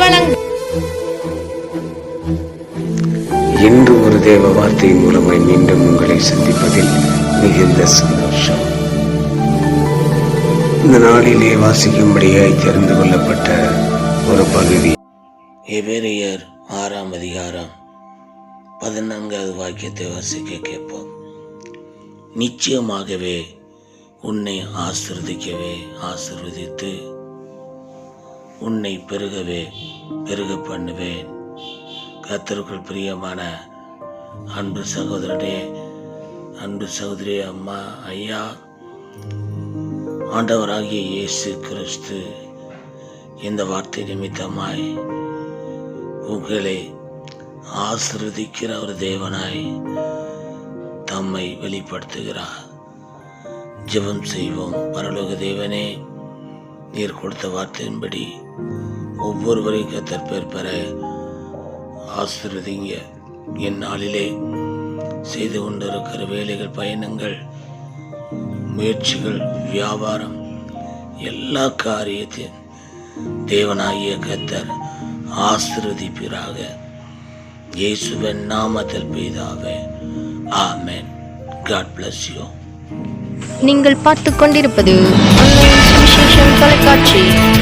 வழங்கும் இன்று ஒரு தேவ வார்த்தை மூலமாய் மீண்டும் உங்களை சந்திப்பதில் மிகுந்த சந்தோஷம். இந்த நாளிலே வாசிக்கும்படியாய் தெரிந்து கொள்ளப்பட்ட ஒரு பகுதி. எபேரியர் ஆறாம் அதிகாரம் பதினான்காவது வாக்கியத்தை வாசிக்க கேட்போம். நிச்சயமாகவே உன்னை ஆசிர்வதிக்கவே ஆசிர்வதித்து உன்னை பெருகவே பெருக பண்ணுவேன். கத்தருக்குள் பிரியமான அன்பு சகோதரனே அன்பு சகோதரி அம்மா ஐயா ஆண்டவராகிய இயேசு கிறிஸ்து இந்த வார்த்தை நிமித்தமாய் உங்களை ஆசிர்வதிக்கிற ஒரு தேவனாய் தம்மை வெளிப்படுத்துகிறார். ஜெபம் செய்வோம். பரலோக தேவனே நீர் கொடுத்த வார்த்தையின்படி ஒவ்வொருவரையும் கத்தர் பேர் பெற ஆசிர்வதிங்க. என் நாளிலே செய்து கொண்டிருக்கிற வேலைகள் பயணங்கள் முயற்சிகள் வியாபாரம் எல்லா காரியத்தையும் தேவனாகிய கத்தர் ஆசிர்வதிப்பீராக. இயேசுவன் நாமத்தில் பெய்தாவே ஆமேன். காட் பிளஸ் யூ நீங்கள் பார்த்து கொண்டிருப்பது Shishim Talikachi.